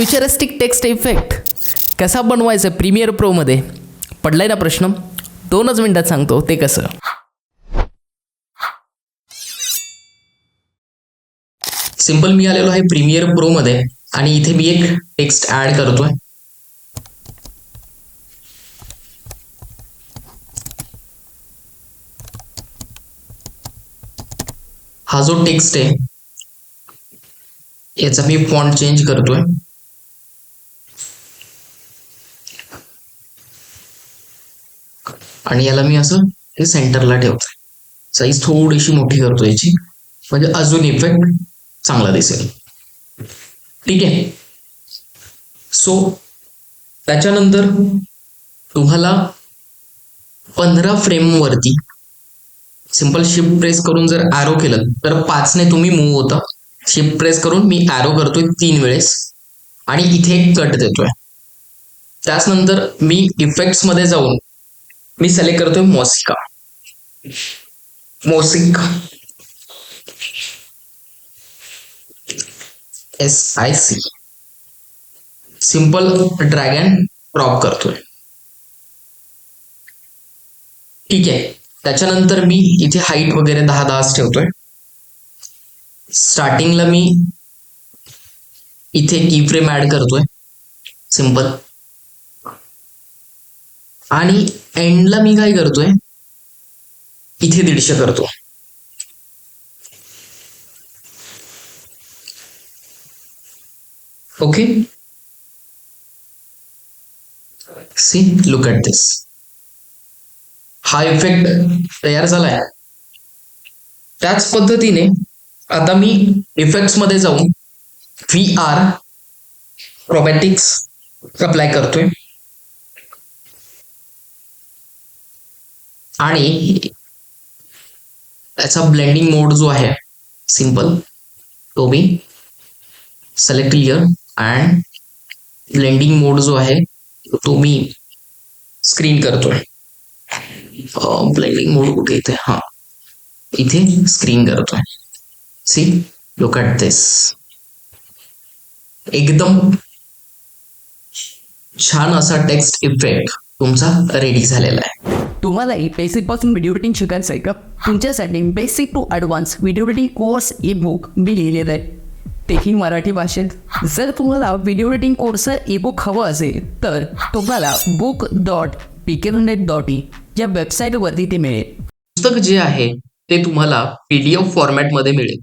Futuristic text effect कसा बनवायचा premier प्रोमध्ये पडलाय ना प्रश्न? दोनच मिनटात सांगतो ते कसं? सिंपल मी आलेलो आहे प्रीमियर प्रो मध्ये आणि इथे मी एक टेक्स्ट ऍड करतोय. हा जो टेक्स्ट आहे याचा मी फॉन्ट चेंज करतोय. आणि याला मी असं हे सेंटरला ठेवतोय. साईज थोडीशी मोठी करतो याची. म्हणजे अजून इफेक्ट चांगला दिसेल. ठीक आहे. सो त्याच्यानंतर तुम्हाला पंधरा फ्रेमवरती सिंपल सिंपल शिफ्ट प्रेस करून जर ॲरो केलं तर पाचने तुम्ही मूव होता. शिफ्ट प्रेस करून मी ॲरो करतोय तीन वेळेस. आणि इथे एक कट देतोय. त्याच नंतर मी इफेक्ट्समध्ये जाऊन मी सिलेक्ट करतोय mosaic mosaic S I C simple drag and drop करतोय. ठीक आहे. त्याच्यानंतर मी इथे हाईट वगैरे दहा दहाच ठेवतोय. स्टार्टिंगला मी इथे की फ्रेम ऍड करतोय. सिंपल आणि एंडला मी काय करतोय? इथे दीडशे करतो okay see look at this हा इफेक्ट तयार झालाय. त्याच पद्धतीने आता मी इफेक्ट्समध्ये जाऊन व्ही आर क्रोमॅटिक्स अप्लाय करतोय. आणि त्याचा ब्लेंडिंग मोड जो आहे सिंपल तो मी select clear and blending mode जो आहे तो मी स्क्रीन करतोय. ब्लेंडिंग मोड कुठे इथे हा. इथे स्क्रीन करतोय. सी लुक ॲट दिस एकदम छान असा टेक्स्ट इफेक्ट तुमचा रेडी झालेला आहे. तुम्हालाही बेसिकपासून व्हिडिओ एडिटिंग शिकायचं आहे का? तुमच्यासाठी basic to advance video editing course e book मी लिहिलेलं आहे. तेही मराठी भाषेत. जर तुम्हाला व्हिडिओ एडिटिंग कोर्सचं ई बुक हवं असेल तर तुम्हाला book dot P K net dot E या वेबसाईटवरती ते मिळेल. पुस्तक जे आहे ते तुम्हाला पीडीएफ फॉर्मॅटमध्ये मिळेल.